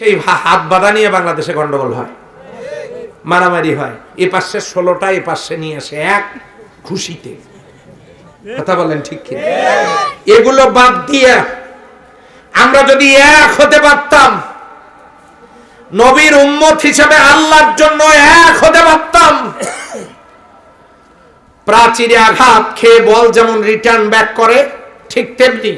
সেই হাত বাঁধা নিয়ে বাংলাদেশে গন্ডগোল হয়। মারামারি হয়। এ পাশে ষোলোটা, এ পাশে নিয়ে আসে এক খুশিতে। কথা বলেন ঠিক কি? এগুলো বাদ দিয়ে আমরা যদি এক হতে পারতাম, নবীর উম্মত হিসেবে আল্লাহর জন্য এক হতে পারতাম, প্রাচীরে আঘাত খেয়ে বল যেমন রিটার্ন ব্যাক করে, ঠিক তেমনি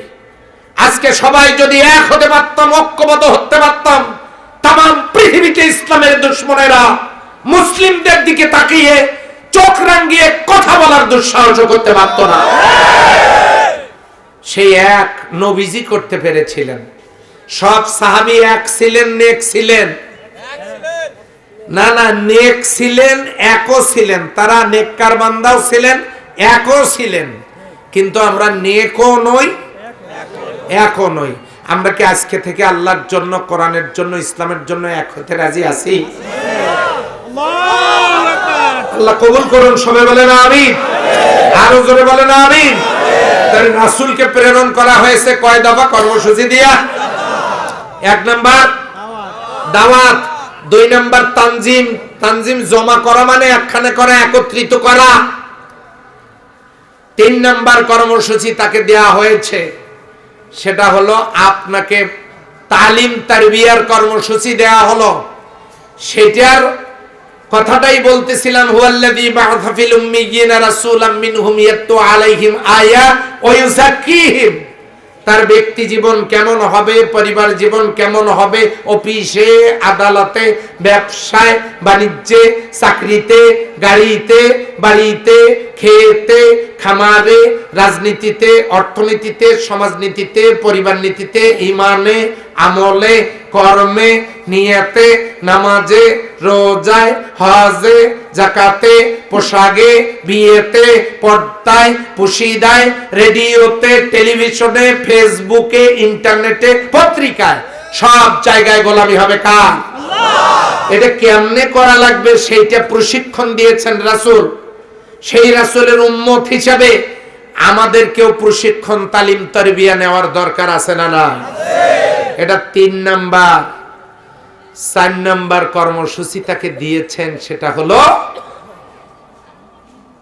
আজকে সবাই যদি এক হতে পারতাম, ঐক্যবদ্ধ হতে পারতাম তাম পৃথিবীতে ইসলামের দুশ্মনেরা মুসলিমদের দিকে তাকিয়ে চোখ রাঙ্গিয়ে কথা বলার দুঃসাহস করতে পারত না। সেই এক নবীজি করতে পেরেছিলেন। সব সাহাবি এক ছিলেন, নেক ছিলেন? না না, নেক ছিলেন, একও ছিলেন। তারা নেককার বান্দাও ছিলেন, একও ছিলেন। কিন্তু আমরা নেকও নই একও নই। আমরা কি আজকে থেকে আল্লাহর জন্য, কোরআনের জন্য, ইসলামের জন্য এক হতে রাজি আছি? আল্লাহ কবুল করুন, সবাই বলেন আমিন। আরও জোরে বলেন আমিন। তাহলে রাসূলকে প্রেরণ করা হয়েছে কয় দফা কর্মসূচি দিয়া? এক নাম্বার, দাওয়াত। দুই নাম্বার, তানজিম। তানজিম জমা করা মানে একখানে করে, একত্রিত করা। তিন নাম্বার কর্মসূচি তাকে দেয়া হয়েছে। সেটা হলো আপনাকে তালিম তারবিয়ার কর্মসূচি দেয়া হলো। সেটার কথাটাই বলতেছিলাম, হুয়াল্লাযী ফিল উম্মিয়িনা রাসূলাম মিনহুম ইয়াতলু আলাইহিম আয়া ওয়া ইউযাক্কিহিম। তার ব্যক্তি জীবন কেমন হবে, পরিবার জীবন কেমন হবে, অফিসে, আদালতে, ব্যবসায়, বাণিজ্যে, চাকরিতে গাড়িতে, বাড়িতে, খেতে, খামারে, রাজনীতিতে, অর্থনীতিতে, সমাজনীতিতে পরিবার নীতিতে ইমানে, আমলে, কর্মে, নিয়াতে, নামাজে, রোজায়, হজে, জাকাতে, পোশাকে, বিয়েতে, পর্দায়, পুশিদায়, রেডিওতে, টেলিভিশনে, ফেসবুকে, ইন্টারনেটে, পত্রিকায়, সব জায়গায় গোলামি হবে কার? এটা কেমনে করা লাগবে সেইটা প্রশিক্ষণ দিয়েছেন রাসূল। সেই রাসূলের উম্মত হিসাবে আমাদেরকেও প্রশিক্ষণ, তালিম, তরবিয়া নেওয়ার দরকার আছে না না এটা তিন নাম্বার। চার নাম্বার কর্মসূচি তাকে দিয়েছেন, সেটা হলো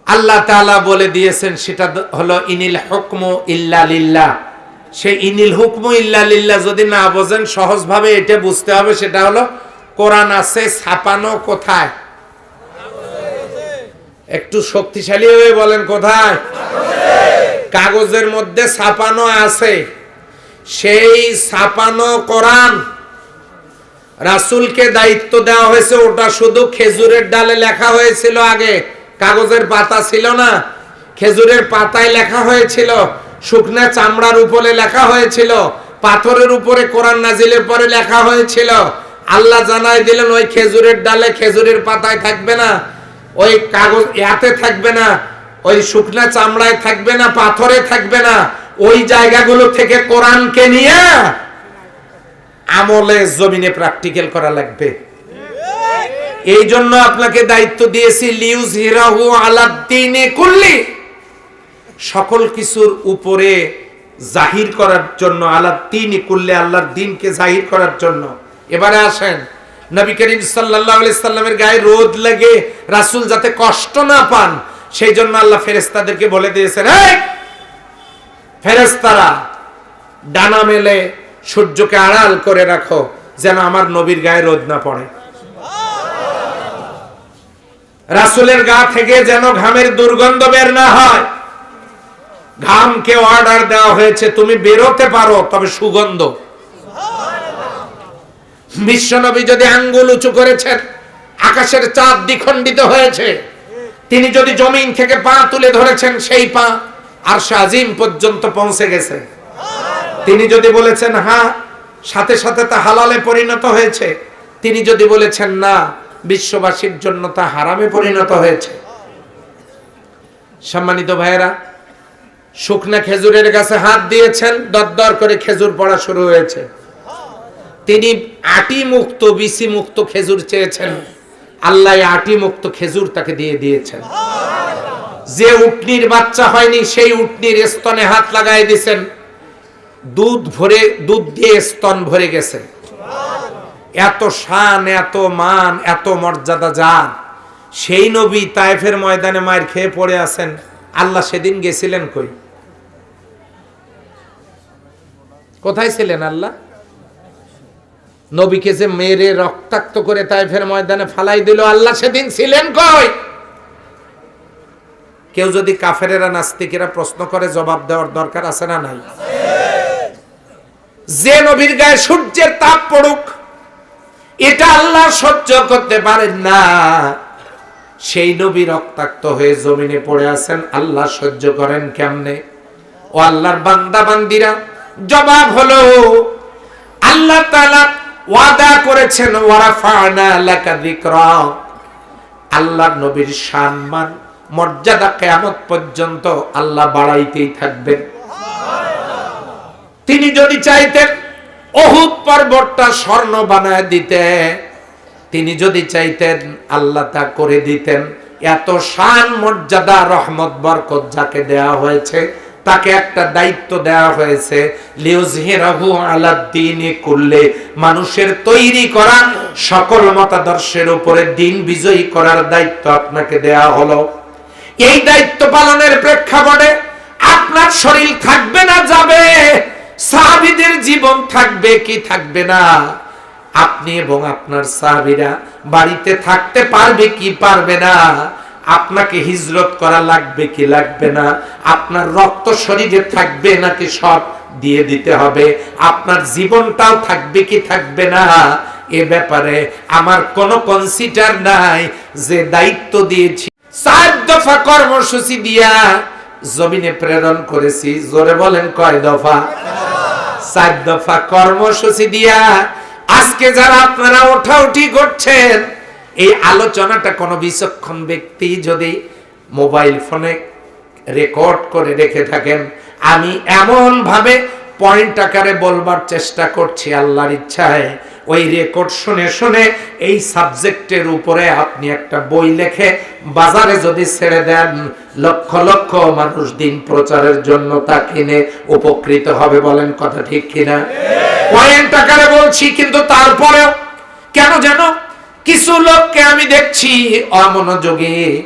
আল্লাহ তাআলা বলে দিয়েছেন, সেটা হলো ইনিল হুকম ইল্লা লিল্লাহ। সেই ইনিল হুকম ইল্লা লিল্লাহ যদি না বোঝেন, সহজভাবে এটা বুঝতে হবে, সেটা হলো কোরআন আছে, ছাপানো কোথায়? একটু শক্তিশালী হয়ে বলেন, কোথায়? কাগজের মধ্যে ছাপানো আছে। সেই ছাপানো কোরআন রাসূলকে দায়িত্ব দেওয়া হয়েছে, ওটা শুধু খেজুরের ডালে লেখা হয়েছিল আগে। কাগজের পাতা ছিল না, খেজুরের পাতায় লেখা হয়েছিল, শুকনা চামড়ার উপরে লেখা হয়েছিল, পাথরের উপরে কোরআন নাজিলের পরে লেখা হয়েছিল। আল্লাহ জানাই দিলেন, ওই খেজুরের ডালে খেজুরের পাতায় থাকবে না, ওই কাগজ ইয়াতে থাকবে না, ওই শুকনা চামড়ায় থাকবে না, পাথরে থাকবে না, ওই জায়গাগুলো থেকে কোরআনকে নিয়ে আমলে জমিনে প্র্যাকটিক্যাল করা লাগবে। এই জন্য আপনাকে দায়িত্ব দিয়েছি লিউজ হিরাহু আলাদ্দিনে কুল্লি। সকল কিছুর উপরে জাহির করার জন্য আলাদ্দিনে কুল্লে, আল্লাহর দিনকে জাহির করার জন্য। এবারে আসেন। নবী করিম আলাইহি সাল্লামের গায়ে রোদ লাগে, রাসূল যাতে কষ্ট না পান সেই জন্য আল্লাহ ফেরেশতাদেরকে বলে দিয়েছেন, এই ফেরেশতারা, ডানা মেলে সূর্যকে আড়াল করে রাখো, যেন আমার নবীর গায়ে রোদ না পড়ে। রাসূলের গা থেকে যেন ঘামের দুর্গন্ধ বের না হয়। ঘামকে অর্ডার দেওয়া হয়েছে, তুমি বেরোতে পারো, তবে সুগন্ধ। বিশ্বনবী যদি আঙ্গুল উঁচু করেছেন, আকাশের চাঁদ দ্বিখণ্ডিত হয়েছে, তিনি যদি জমিন থেকে পা তুলে ধরেছেন, সেই পা আর আজিম পর্যন্ত পৌঁছে গেছে। তিনি যদি বলেছেন হ্যাঁ সাথে সাথে তা হালালে পরিণত হয়েছে। তিনি যদি বলেছেন, না, বিশ্ববাসীর জন্য তা হারামে পরিণত হয়েছে। সম্মানিত ভাইয়েরা, শুকনা খেজুরের গাছে হাত দিয়েছেন, দরদর করে খেজুর পড়া শুরু হয়েছে। তিনি আটি মুক্ত বিসি মুক্ত খেজুর চেয়েছেন। আল্লাহ আটি মুক্ত খেজুর তাকে দিয়ে দিয়েছেন। যে উটনির বাচ্চা হয়নি, সেই উটনির স্তনে হাত লাগাই দিয়েছেন দুধ ভরে, দুধ দিয়ে স্তন ভরে গেছে। এত শান, এত মান, এত মর্যাদা যার। সেই নবী তায়েফের ময়দানে মায়ের খেয়ে পড়ে আছেন। আল্লাহ সেদিন গেছিলেন কই? কোথায় ছিলেন আল্লাহ? নবীকে যে মেরে রক্তাক্ত করে তাইফের ময়দানে ফালাই দিল, আল্লাহ সেদিন ছিলেন কই? কেউ যদি কাফেরেরা, নাস্তিকেরা প্রশ্ন করে জবাব দেওয়ার দরকার আছে না নাই? যে নবীর গায়ে সূর্যের তাপ পড়ুক, এটা আল্লাহ সহ্য করতে পারেন না। সেই নবী রক্তাক্ত হয়ে জমিনে পড়ে আছেন, আল্লাহ সহ্য করেন কেমনে? ও আল্লাহর বান্দা বান্দিরা জবাব হলো, আল্লাহ তাআলা ওয়াদা করেছেন আল্লাহর নবীর সম্মান, মর্যাদা কিয়ামত পর্যন্ত আল্লাহ বাড়াইতেই থাকবেন। তিনি যদি চাইতেন, অহুদ পর্বতটা স্বর্ণ বানায় দিতে, তিনি যদি চাইতেন, আল্লাহ তা করে দিতেন। এত শান, মর্যাদা, রহমত, বরকত যাকে দেয়া হয়েছে তাকে একটা দায়িত্ব দেওয়া হয়েছে করলে মানুষের তৈরি করা সকল মতাদর্শের উপরে দিন বিজয়ী করার দায়িত্ব আপনাকে দেয়া হলো। এই দায়িত্ব পালনের প্রেক্ষাপটে আপনার শরীর থাকবে না, যাবে। সাহাবীদের জীবন থাকবে কি থাকবে না? আপনি এবং আপনার সাহাবিরা বাড়িতে থাকতে পারবে কি পারবে না? আপনাকে হিজরত করা লাগবে কি লাগবে না? আপনার রক্ত শরীরে থাকবে নাকি সব দিয়ে দিতে হবে? আপনার জীবনটাও থাকবে কি থাকবে না? এ ব্যাপারে আমার কোনো কনসিডার নাই যে দায়িত্ব দিয়েছি। চার দফা কর্মসূচি দিয়া জমিনে প্রেরণ করেছি। জোরে বলেন কয় দফা? চার দফা কর্মসূচি দিয়া আজকে যারা আপনারা ওঠাউঠি করছেন এই আলোচনাটা কোনো বিচক্ষণ ব্যক্তি যদি মোবাইল ফোনে রেকর্ড করে রেখে থাকেন আমি এমন ভাবে পয়েন্ট আকারে বলবার চেষ্টা করছি আল্লাহর ইচ্ছায়। ওই রেকর্ড শুনে শুনে এই সাবজেক্টের উপরে আপনি একটা বই লেখে বাজারে যদি ছেড়ে দেন লক্ষ লক্ষ মানুষ দিন প্রচারের জন্য তা কিনে উপকৃত হবে বলেন কথা ঠিক কিনা? পয়েন্ট আকারে বলছি কিন্তু তারপরেও কেন জানো কিছু লোককে আমি দেখছি অমনোযোগী।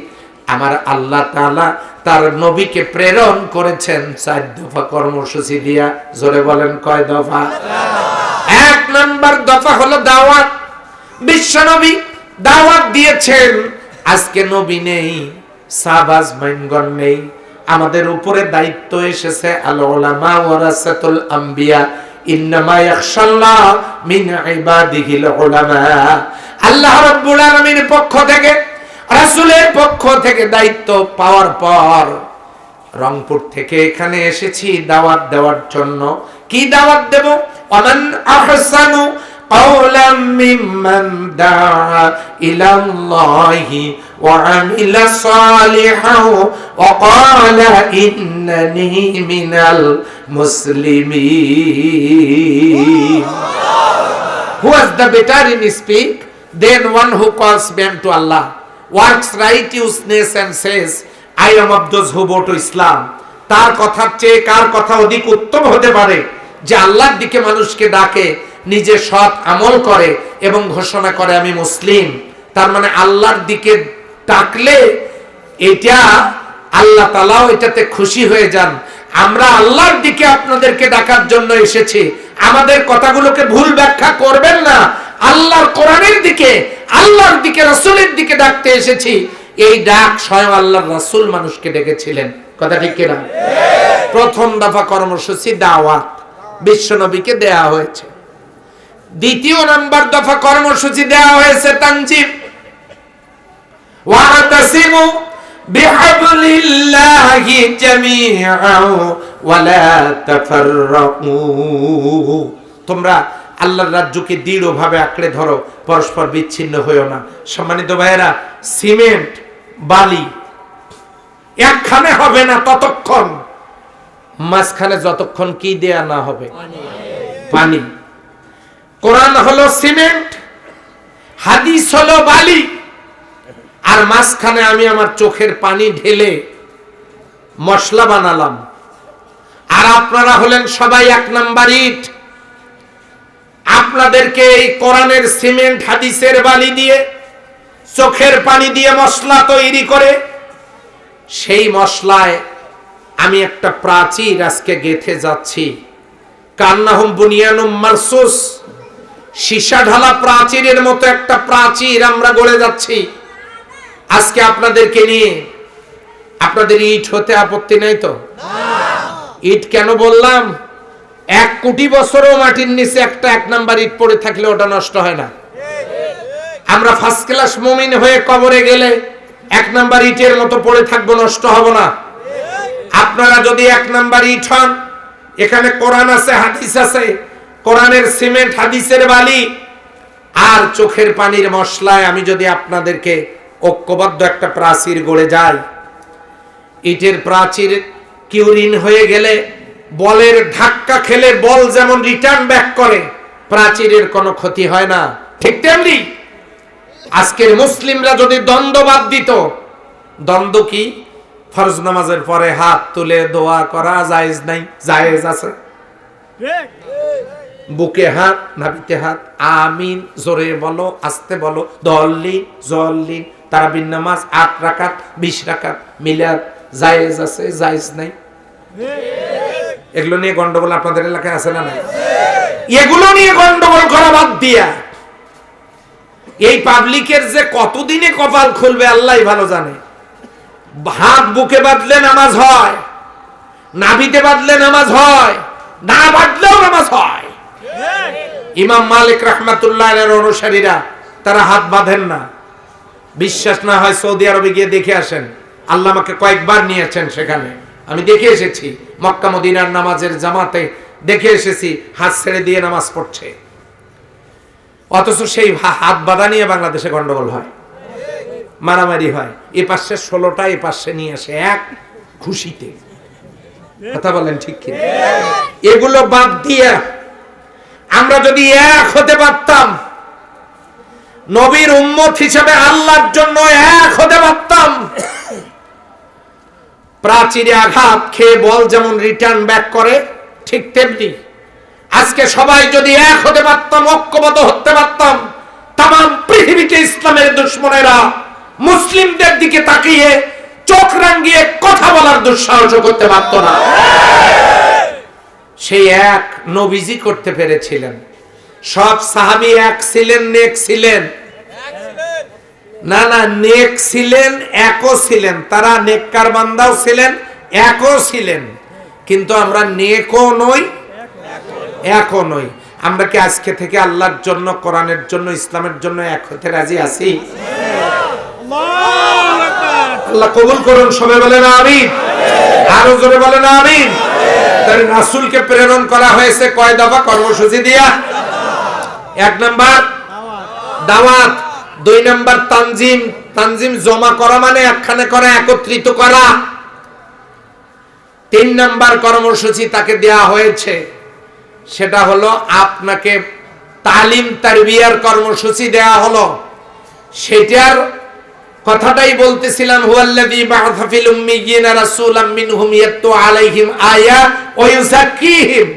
আমার আল্লাহ তাআলা তার নবীকে প্রেরণ করেছেন চার দফা কর্মসূচি দিয়া। জোরে বলেন কয় দফা? এক নাম্বার দফা হলো দাওয়াত। বিশ্ব নবী দাওয়াত দিয়েছেন। আজকে নবী নেই সাবাজ মাইনগণ নেই। আমাদের উপরে দায়িত্ব এসেছে আল ওলামা ওয়ারাসাতুল আম্বিয়া। ইন্নামা ইয়াখশাল্লাহ মিন ইবাদিহিল উলামা আল্লাহ রাব্বুল আলামিনের পক্ষ থেকে, রাসূলের পক্ষ থেকে দায়িত্ব পাওয়ার পর রংপুর থেকে এখানে এসেছি দাওয়াত দেওয়ার জন্য। কি দাওয়াত দেব? অমান আহসানু قولا ممن دعا إلى الله وعمل صالحا وقال إنني من المسلمين Who is the better in speak than one who calls men to Allah, works righteousness and says, I am of those who go to Islam. তার কথার চেয়ে কার কথা অধিক উত্তম হতে পারে যে আল্লাহর দিকে মানুষকে ডাকে, নিজে সৎ আমল করে এবং ঘোষণা করে, আমি মুসলিম। তার মানে আল্লাহর দিকে ডাকলে এটা আল্লাহ তালাও এটাতে খুশি হয়ে যান। আমরা আল্লাহর দিকে আপনাদেরকে ডাকার জন্য এসেছি। আমাদের কথাগুলোকে ভুল ব্যাখ্যা করবেন না। আল্লাহর কোরআনের দিকে, আল্লাহর দিকে, রাসূলের দিকে ডাকতে এসেছি। এই ডাক স্বয়ং আল্লাহর রাসূল মানুষকে ডেকেছিলেন। কথা ঠিক কিনা? প্রথম দফা কর্মসূচি দাওয়াত। বিশ্বনবীকে দেয়া হয়েছে। দ্বিতীয় নাম্বার দফা কর্মসূচি দেওয়া হয়েছে তানজিম। ওয়াতাসিমু বিহাবলিল্লাহি জামিআ ওয়ালা তাফাররাকু। তোমরা আল্লাহর রাজ্যকে দৃঢ়ভাবে আঁকড়ে ধরো, পরস্পর বিচ্ছিন্ন হইও না। সম্মানিত ভাইয়েরা, সিমেন্ট, বালি একখানে হবে না ততক্ষণ। মাঝখানে যতক্ষণ কি দেয়া না হবে? পানি। কোরআন হলো সিমেন্ট, হাদিস হলো বালি। আর মাঝখানে আমি আমার চোখের পানি ঢেলে মশলা বানালাম। আর আপনারা হলেন সবাই এক নাম্বার ইট। আপনাদেরকে এই কোরআনের সিমেন্ট, হাদিসের বালি দিয়ে, চোখের পানি দিয়ে মশলা তৈরি করে, সেই মশলায় আমি একটা প্রাচীর আজকে গেথে যাচ্ছি। কান্নাহুম বুনিয়ানুম মারসুস। সীসা ঢালা প্রাচীরের মতো একটা প্রাচীর আমরা গড়ে যাচ্ছি। আজকে আপনাদেরকে নিয়ে, আপনাদের ইট হতে আপত্তি নাই তো? ইট কেন বললাম? এক কোটি বছরও মাটির নিচে একটা এক নাম্বার ইট পড়ে থাকলে ওটা নষ্ট হয় না। আমরা ফার্স্ট ক্লাস মুমিন হয়ে কবরে গেলে এক নাম্বার ইটের মতো পড়ে থাকব, নষ্ট হব না। আপনারা যদি এক নাম্বার ইট হন, এখানে কোরআন আছে, হাদিস আছে, কোরআনের সিমেন্ট হাদিসের বালি, আর চোখের পানির মশলায় আমি যদি আপনাদেরকে ঐক্যবদ্ধ একটা প্রাচীর গড়ে যাই, ইটের প্রাচীর কিউরিন হয়ে গেলে বলের ধাক্কা খেলে বল যেমন রিটার্ন ব্যাক করে, প্রাচীরের কোনো ক্ষতি হয় না। ঠিক তেমনি আজকের মুসলিমরা যদি দ্বন্দ্ব বাদ দিত, দ্বন্দ্ব কি? ফরজ নামাজের পরে হাত তুলে দোয়া করা জায়েজ নাই, জায়েজ আছে। বুকে হাত, নাভিতে হাত, আমিন, জোরে বলো, আস্তে বলো দল্লিন জল্লিন তারাবিন নামাজ আট রাকাত, বিশ রাকাত, মিলাদ, জায়েজ আছে, জায়েজ নাই। এগুলো নিয়ে গন্ডগোল আপনাদের এলাকায় আছে না নাই? এগুলো নিয়ে গন্ডগোল করা বাদ দিয়া। এই পাবলিকের যে কতদিনে কপাল খুলবে আল্লাহ ভালো জানে। হাত বুকে বাঁধলে নামাজ হয়, নাভিতে বাঁধলে নামাজ হয়, না বাঁধলেও নামাজ হয়। ইমাম মালিক রহমাতুল্লাহ অনুসারীরা তারা হাত বাঁধেন না। বিশ্বাস না হয় সৌদি আরবে গিয়ে দেখে আসেন। আল্লাহ আমাকে কয়েকবার নিয়েছেন সেখানে। আমি দেখে এসেছি, মক্কা মদিনার নামাজের জামাতে দেখে এসেছি, হাত ছেড়ে দিয়ে নামাজ পড়ছে। অথচ সেই হাত বাঁধা নিয়ে বাংলাদেশে গন্ডগোল হয়। মারামারি হয়। এ পাশে ষোলোটা, এ পাশে নিয়ে আসে এক খুশিতে। কথা বলেন ঠিক কি? এগুলো বাদ দিয়ে আমরা যদি এক হতে পারতাম, নবীর উম্মত হিসেবে আল্লাহর জন্য এক হতে পারতাম, প্রাচীরে আঘাত খেয়ে বল যেমন রিটার্ন ব্যাক করে, ঠিক তেমনি আজকে সবাই যদি এক হতে পারতাম, ঐক্যবদ্ধ হতে পারতাম তাম পৃথিবীতে ইসলামের দুশ্মনেরা মুসলিমদের দিকে তাকিয়ে চোখ রাঙ্গিয়ে কথা বলার দুঃসাহস করতে পারত না। সেই এক নবীজি করতে পেরেছিলেন। সব সাহাবি এক ছিলেন, নেক ছিলেন। না না, নেক ছিলেন, একও ছিলেন। তারা নেককার বান্দাও ছিলেন, একও ছিলেন। কিন্তু আমরা নেকও নই, একও নই। আমরা কি আজকে থেকে আল্লাহর জন্য, কোরআনের জন্য, ইসলামের জন্য এক হতে রাজি আছি? আল্লাহ কবুল করুন, সবাই বলেন আমিন। আরও জোরে বলেন আমিন। তার রাসূলকে প্রেরণ করা হয়েছে কয় দফা কর্মসূচি দিয়া? এক নাম্বার, দাওয়াত। দুই নাম্বার, তানজিম। তানজিম জমা করা মানে একখানে করা, একত্রিত করা। তিন নাম্বার কর্মসূচি তাকে দেয়া হয়েছে। সেটা হলো আপনাকে তালিম, তারবিয়ার কর্মসূচি দেয়া হলো। সেটার কথাটাই বলতেছিলাম, হুয়াল্লাযী বা'আথা ফিল উম্মিয়িনা রাসূলাম মিনহুম ইয়াতলু আলাইহিম আয়া ওয়া ইউযাক্কিহিম।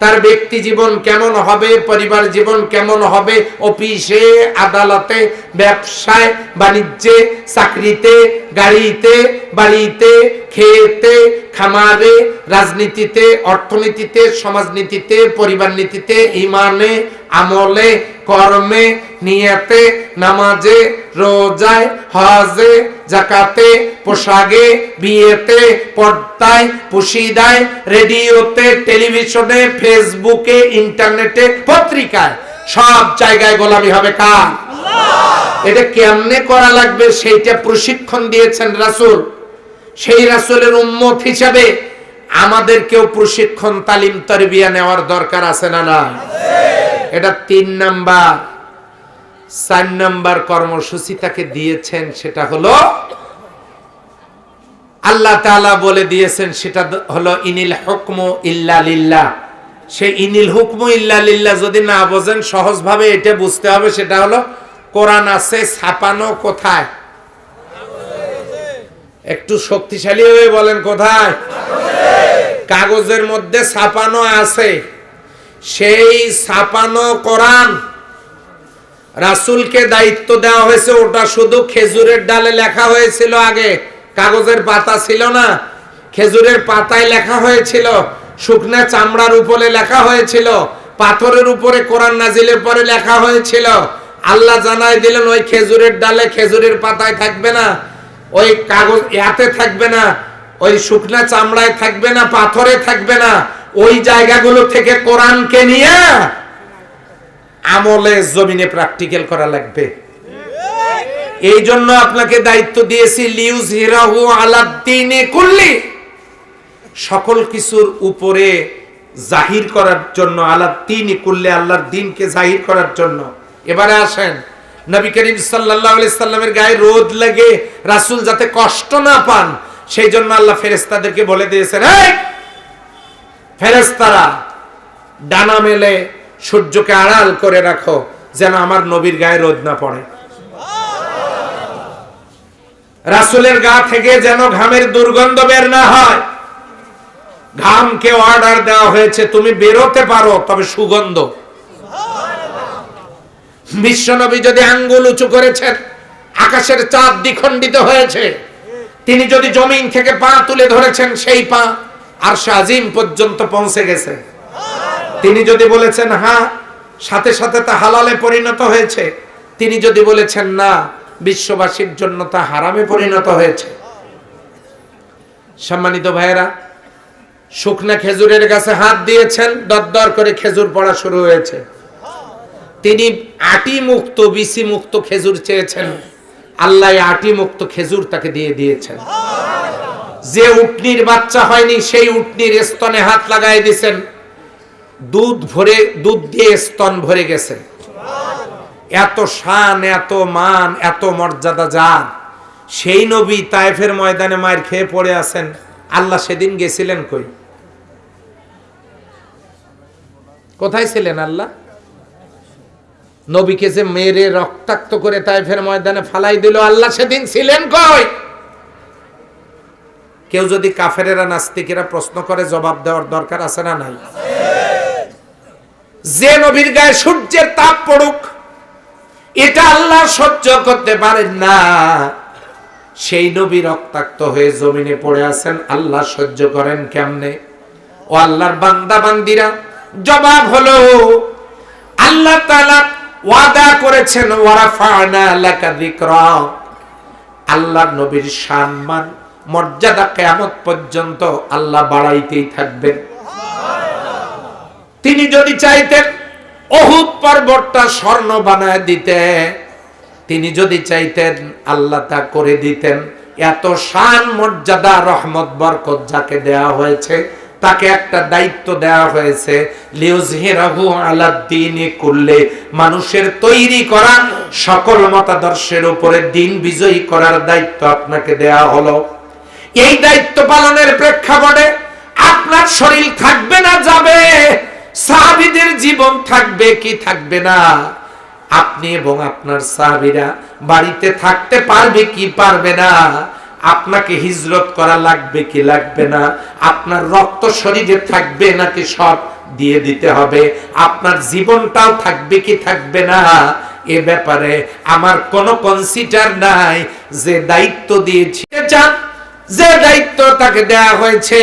তার ব্যক্তি জীবন কেমন হবে, পরিবার জীবন কেমন হবে, অফিসে, আদালতে, ব্যবসায়, বাণিজ্যে, চাকরিতে, গাড়িতে বাড়িতে খেতে খামারে রাজনীতিতে অর্থনীতিতে সমাজনীতিতে পরিবার নীতিতে ইমানে আমলে কর্মে নিয়াতে নামাজে রোজায় হজে জাকাতে পোশাকে বিয়েতে পর্দায় পুশিদায় রেডিওতে টেলিভিশনে ফেসবুকে ইন্টারনেটে পত্রিকায় সব জায়গায় গোলামি হবে কার? এটা কেমনে করা লাগবে সেইটা প্রশিক্ষণ দিয়েছেন রাসূল। সেই রাসুলের উম্মত হিসাবে আমাদেরকেও প্রশিক্ষণ, তালিম, তরবিয়া নেওয়ার দরকার আছে না না এটা তিন নাম্বার। চার নাম্বার কর্মসূচি তাকে দিয়েছেন, সেটা হলো আল্লাহ তাআলা বলে দিয়েছেন, সেটা হলো ইনিল হুকমু ইল্লা লিল্লাহ। সেই ইনিল হুকমু ইল্লা লিল্লাহ যদি না বোঝেন, সহজভাবে এটা বুঝতে হবে, সেটা হলো কোরআন আছে ছাপানো কোথায়? একটু শক্তিশালী হয়ে বলেন কোথায়? কাগজের মধ্যে ছাপানো আছে। সেই ছাপানো কোরআন রাসূলকে দায়িত্ব দেওয়া হয়েছে। ওটা শুধু খেজুরের ডালে লেখা হয়েছিল আগে। কাগজের পাতা ছিল না। খেজুরের পাতায় লেখা হয়েছিল। শুকনা চামড়ার উপরে লেখা হয়েছিল। পাথরের উপরে কোরআন নাজিলের পরে লেখা হয়েছিল। আল্লাহ জানাই দিলেন, ওই খেজুরের ডালে খেজুরের পাতায় থাকবে না। ওই কাগজ ইয়াতে থাকবে না, ওই শুকনা চামড়ায় থাকবে না, পাথরে থাকবে না, ওই জায়গাগুলো থেকে কোরআনকে নিয়ে আমলে জমিনে প্র্যাকটিক্যাল করা লাগবে। এই জন্য আপনাকে দায়িত্ব দিয়েছি লিউজ হিরাহু আলাদ্দিনে কুল্লি। সকল কিছুর উপরে জাহির করার জন্য আলাদ্দিনে করলে আল্লাহর দিনকে জাহির করার জন্য। এবারে আসেন। নবী করিম আলাইহি সাল্লামের গায়ে রোদ লাগে, রাসূল যাতে কষ্ট না পান সেই জন্য আল্লাহ ফেরেশতাদেরকে বলে দিয়েছেন, এই ফেরেশতারা, ডানা মেলে সূর্যকে আড়াল করে রাখো, যেন আমার নবীর গায়ে রোদ না পড়ে। রাসূলের গা থেকে যেন ঘামের দুর্গন্ধ বের না হয়। ঘামকে অর্ডার দেওয়া হয়েছে, তুমি বেরোতে পারো, তবে সুগন্ধ। বিশ্বনবী যদি আঙ্গুল উঁচু করেছেন, আকাশের চাঁদ দ্বিখণ্ডিত হয়েছে। তিনি যদি জমিন থেকে পা তুলে ধরেছেন, সেই পা আর আজিম পর্যন্ত পৌঁছে গেছে। তিনি যদি বলেছেন হ্যাঁ সাথে সাথে তা হালালে পরিণত হয়েছে। তিনি যদি বলেছেন, না, বিশ্ববাসীর জন্য তা হারামে পরিণত হয়েছে। সম্মানিত ভাইয়েরা, শুকনা খেজুরের গাছে হাত দিয়েছেন, দরদর করে খেজুর পড়া শুরু হয়েছে। তিনি আটি মুক্ত বিসি মুক্ত খেজুর চেয়েছেন। আল্লাহ আটি মুক্ত খেজুর তাকে দিয়ে দিয়েছেন। যে উটনির বাচ্চা হয়নি, সেই উটনির স্তনে হাত লাগাই দিয়েছেন দুধ ভরে, দুধ দিয়ে স্তন ভরে গেছে। এত শান, এত মান, এত মর্যাদা যার। সেই নবী তাইফের ময়দানে মায়ের খেয়ে পড়ে আছেন। আল্লাহ সেদিন গেছিলেন কই? কোথায় ছিলেন আল্লাহ? নবীকে যে মেরে রক্তাক্ত করে তাইফের ময়দানে ফালাই দিল, আল্লাহ সেদিন ছিলেন কই? কেউ যদি কাফেরেরা, নাস্তিকেরা প্রশ্ন করে জবাব দেওয়ার দরকার আছে না নাই? যে নবীর গায়ে সূর্যের তাপ পড়ুক, এটা আল্লাহ সহ্য করতে পারেন না। সেই নবী রক্তাক্ত হয়ে জমিনে পড়ে আছেন, আল্লাহ সহ্য করেন কেমনে? ও আল্লাহর বান্দা বান্দিরা জবাব হলো, আল্লাহ তাআলা ওয়াদা করেছেন, ওয়ারাফানা লাকা যিকরা। আল্লাহর নবীর সম্মান মর্যাদা কিয়ামত পর্যন্ত আল্লাহ বাড়াইতেই থাকবেন। তিনি যদি চাইতেন অহুদ পর্বতটা স্বর্ণ বানায় দিতে, তিনি যদি চাইতেন, আল্লাহ তা করে দিতেন। এত শান মর্যাদা, রহমত, বরকত যাকে দেয়া হয়েছে তাকে একটা দায়িত্ব দেওয়া হয়েছে কুল্লে, মানুষের তৈরি করা সকল মতাদর্শের উপরে দিন বিজয়ী করার দায়িত্ব আপনাকে দেয়া হলো। এই দায়িত্ব পালনের প্রেক্ষাপটে আপনার শরীর থাকবে না, যাবে। সাহাবীদের জীবন থাকবে কি থাকবে না? আপনি এবং আপনার সাহাবিরা বাড়িতে থাকতে পারবে কি পারবে না? আপনাকে হিজরত করা লাগবে কি লাগবে না? আপনার রক্ত শরীরে থাকবে নাকি সব দিয়ে দিতে হবে? আপনার জীবনটাও থাকবে কি থাকবে না? এ ব্যাপারে আমার কোনো কনসিডার নাই। যে দায়িত্ব দিয়েছি যে দায়িত্ব তাকে দেয়া হয়েছে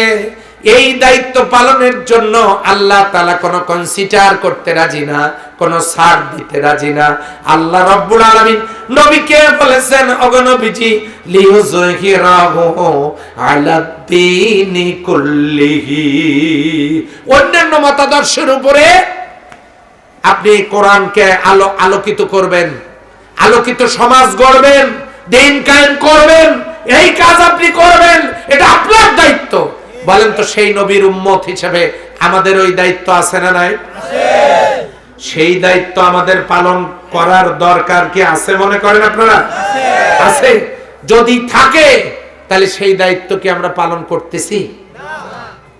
এই দায়িত্ব পালনের জন্য আল্লাহ তালা কোনো কনসিডার করতে রাজি না, কোনো ছাড় দিতে রাজি না। আল্লাহ রব্বুল আলামিন নবীকে বলেছেন দীনি অন্যান্য মতাদর্শের উপরে আপনি কোরআনকে আলো, আলোকিত করবেন, আলোকিত সমাজ গড়বেন, দিন কায়েম করবেন, এই কাজ আপনি করবেন, এটা আপনার দায়িত্ব। বলেন তো সেই নবীর উম্মত হিসেবে আমাদের ওই দায়িত্ব আছে না নাই? সেই দায়িত্ব আমাদের পালন করার দরকার কি আছে মনে করেন আপনারা? আছে। যদি থাকে, তাহলে সেই দায়িত্ব কি আমরা পালন করতেছি?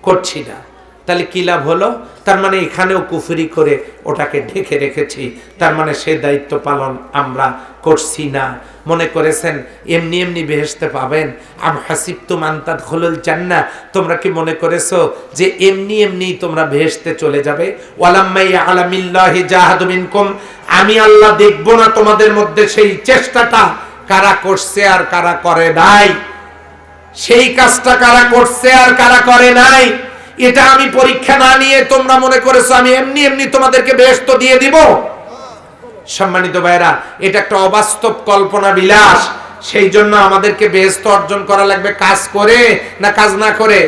করছি না। তাহলে কি লাভ হলো? তার মানে এখানেও কুফরি করে ওটাকে ঢেকে রেখেছি। তার মানে সে দায়িত্ব পালন আমরা করছি না। মনে করেছেন, এমনি এমনি বেহেসতে পাবেন। আম হাসিব তো মান্তাদ খোলল জান্না তোমরা কি মনে করেছ যে এমনি এমনি তোমরা বেহেসতে চলে যাবে? ওয়ালাম্মাই আলামিল্লাহি জাহাদু মিনকুম। আমি আল্লাহ দেখব না তোমাদের মধ্যে সেই চেষ্টাটা। কারা করছে আর কারা করে নাই? সেই কাজটা কারা করছে আর কারা করে নাই? এটা আমি পরীক্ষা না নিয়ে তোমরা মনে করেছ, আমি এমনি এমনি তোমাদেরকে বেহেশত দিয়ে দিব? সম্মানিত ভাইরা এটা একটা অবাস্তব কল্পনা বিলাস। সেই জন্য আমাদেরকে বেহেস্ত অর্জন করা লাগবে কাজ করে না কাজ না করে?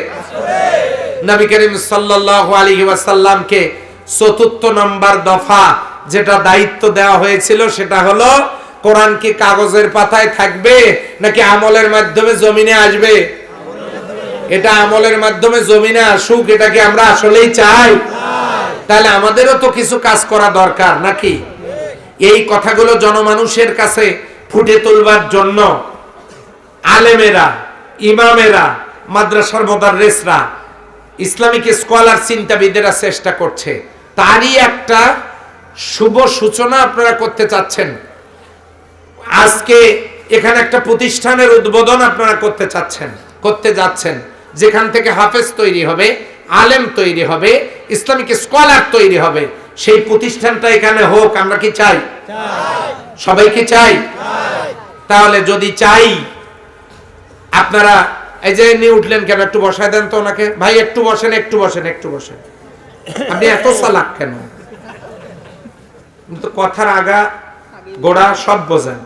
নবী করিম সাল্লাল্লাহু আলাইহি ওয়াসাল্লামকে চতুর্থ নম্বর দফা যেটা দায়িত্ব দেওয়া হয়েছিল সেটা হলো, কোরআন কি কাগজের পাতায় থাকবে নাকি আমলের মাধ্যমে জমিনে আসবে? এটা আমলের মাধ্যমে জমিনে আসুক, এটা কি আমরা আসলেই চাই? তাহলে আমাদেরও তো কিছু কাজ করা দরকার, নাকি? এই কথাগুলো জনমানুষের কাছে ফুটে তুলবার জন্য আলেমেরা, ইমামেরা, মাদ্রাসার মোদাররেসরা, ইসলামিক স্কলার চিন্তাবিদেরা চেষ্টা করছে। তারই একটা শুভ সূচনা আপনারা করতে চাচ্ছেন। আজকে এখানে একটা প্রতিষ্ঠানের উদ্বোধন আপনারা করতে চাচ্ছেন, করতে যাচ্ছেন। যেখান থেকে হাফেজ তৈরি হবে আলেম তৈরি হবে ইসলামিক স্কলার তৈরি হবে সেই প্রতিষ্ঠানটা এখানে হোক আমরা কি চাই? সবাই কি চাই? তাহলে যদি চাই আপনারা এই যে নিয়ে উঠলেন কেন একটু বসায় দেন তো ওনাকে। ভাই একটু বসেন একটু বসেন একটু বসেন। আপনি এত সালাক কেন? তো কথার আগা গোড়া সব বোঝেন।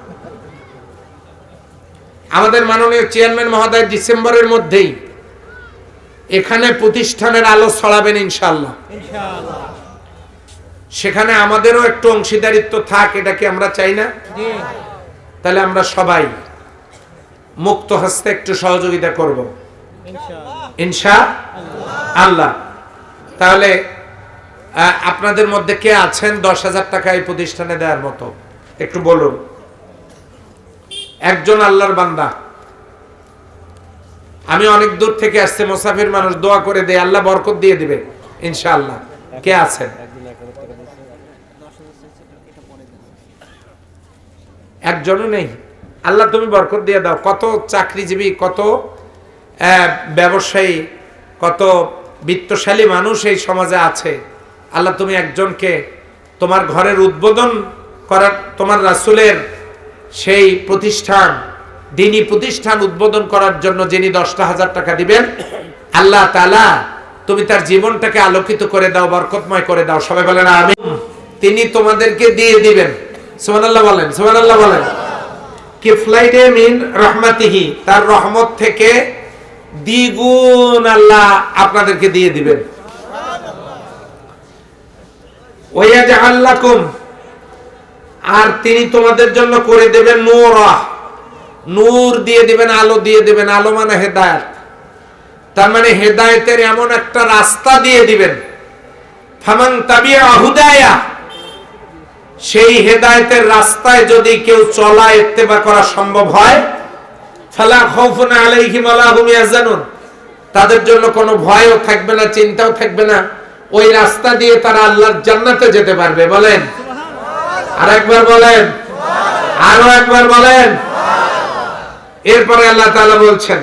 আমাদের মাননীয় চেয়ারম্যান মহোদয় ডিসেম্বরের মধ্যেই এখানে প্রতিষ্ঠানের আলো ছড়াবেন ইনশাল্লাহ সেখানে আমাদেরও একটু অংশীদারিত্ব থাক এটা কি আমরা চাই না? তাহলে আমরা সবাই মুক্ত হস্তে একটু সহযোগিতা করব। ইনশা আল্লাহ। তাহলে আপনাদের মধ্যে কে আছেন? দশ হাজার টাকা এই প্রতিষ্ঠানে দেওয়ার মতো। একটু বলুন। একজন আল্লাহর বান্দা। আমি অনেক দূর থেকে আসছে মোসাফির মানুষ দোয়া করে দেয় আল্লাহ বরকত দিয়ে দিবে ইনশাআল্লাহ। কে আছেন? একজনও নেই। আল্লাহ তুমি বরকত দিয়ে দাও। কত চাকরিজীবী কত ব্যবসায়ী কত বিত্তশালী মানুষ এই সমাজে আছে। আল্লাহ তুমি একজনকে তোমার ঘরের উদ্বোধন করার তোমার রাসুলের সেই প্রতিষ্ঠান দিনী প্রতিষ্ঠান উদ্বোধন করার জন্য যিনি দশটা হাজার টাকা দিবেন, আল্লাহ তালা তুমি তার জীবনটাকে আলোকিত করে দাও, বরকতময় করে দাও। সবাই বলেন আমি তিনি তোমাদেরকে দিয়ে দিবেন। সুবহানাল্লাহ বলেন সুবহানাল্লাহ বলেন। কিফলাইটে মিন রহমাতিহি, তার রহমত থেকে দ্বিগুণ আল্লাহ আপনাদেরকে দিয়ে দিবেন। ওয়াজআল্লাকুম আর তিনি তোমাদের জন্য করে দেবেন নূরা নূর দিয়ে দিবেন, আলো দিয়ে দিবেন, আলো মানে হেদায়েত। তার মানে হেদায়েতের এমন একটা রাস্তা দিয়ে দিবেন, ফামান তাবিয়া সেই হেদায়েতের রাস্তায় যদি কেউ চলা ইত্তেবা করা সম্ভব হয় তাদের জন্য কোনো ভয়ও থাকবে না, চিন্তাও থাকবে না। ওই রাস্তা দিয়ে তারা আল্লাহর জান্নাতে যেতে পারবে, বলেন। আর একবার বলেন। আরও একবার বলেন। এরপরে আল্লাহ তাআলা বলছেন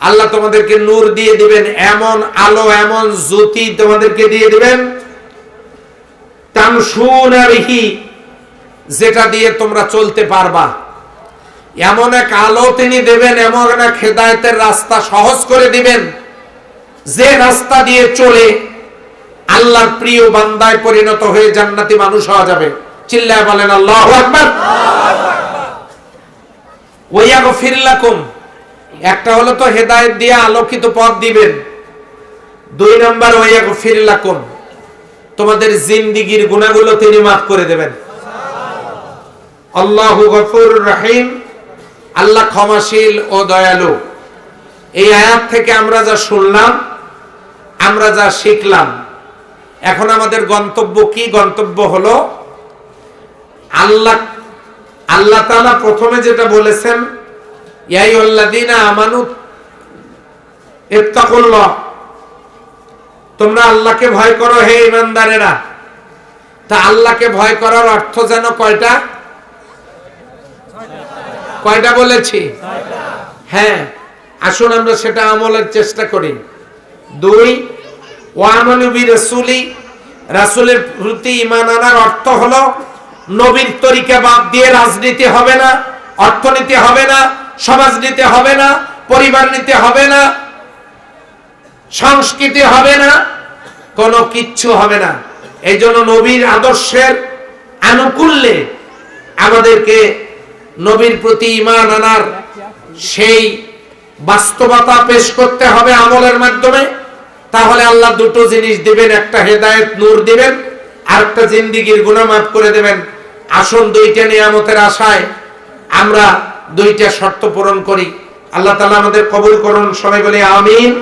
আল্লাহ তোমাদেরকে নূর দিয়ে দিবেন, এমন আলো, এমন জ্যোতি তোমাদেরকে দিয়ে দিবেন যেটা দিয়ে তোমরা চলতে পারবা। এমন এক আলো তিনি দেবেন, এমন এক হেদায়েতের রাস্তা সহজ করে দিবেন, যে রাস্তা দিয়ে চলে আল্লাহর প্রিয় বান্দায় পরিণত হয়ে জান্নাতি মানুষ হওয়া যাবে। চিল্লায় বলেন, আল্লাহু আকবার। একটা হলো তো দিয়ে আলোকিত পথ দিবেন। দুই তোমাদের জিন্দিগির গুণাগুলো তিনি মাফ করে দেবেন। আল্লাহু গফুর রহিম। আল্লাহ ক্ষমাশীল ও দয়ালু। এই আয়াত থেকে আমরা যা শুনলাম, আমরা যা শিখলাম, এখন আমাদের গন্তব্য কি? গন্তব্য হলো আল্লাহ আল্লাহ তাআলা প্রথমে যেটা বলেছেন ইয়াইউল্লাযীনা আমানু ইত্তাকুল্লাহ তোমরা আল্লাহকে ভয় করো, হে ইমানদারেরা তা আল্লাহকে ভয় করার অর্থ যেন কয়টা? কয়টা বলেছি? হ্যাঁ আসুন আমরা সেটা আমলের চেষ্টা করি। দুই ওয়ানবী রসুলি রাসুলের প্রতি ইমান আনার অর্থ হলো নবীর তরিকা বাদ দিয়ে রাজনীতি হবে না, অর্থনীতি হবে না, সমাজনীতি হবে না পরিবার নিতে হবে না, সংস্কৃতি হবে না, কোনো কিচ্ছু হবে না। এই জন্য নবীর আদর্শের আনুকূল্যে আমাদেরকে নবীর প্রতি ইমান আনার সেই বাস্তবতা পেশ করতে হবে আমলের মাধ্যমে। তাহলে আল্লাহ দুটো জিনিস দিবেন, একটা হেদায়েত, নূর দিবেন। আর একটা জিন্দিগির গুনাহ মাফ করে দেবেন। আসুন দুইটা নিয়ামতের আশায় আমরা দুইটা শর্ত পূরণ করি। আল্লাহ তালা আমাদের কবুল করুন, সবাই বলি আমিন।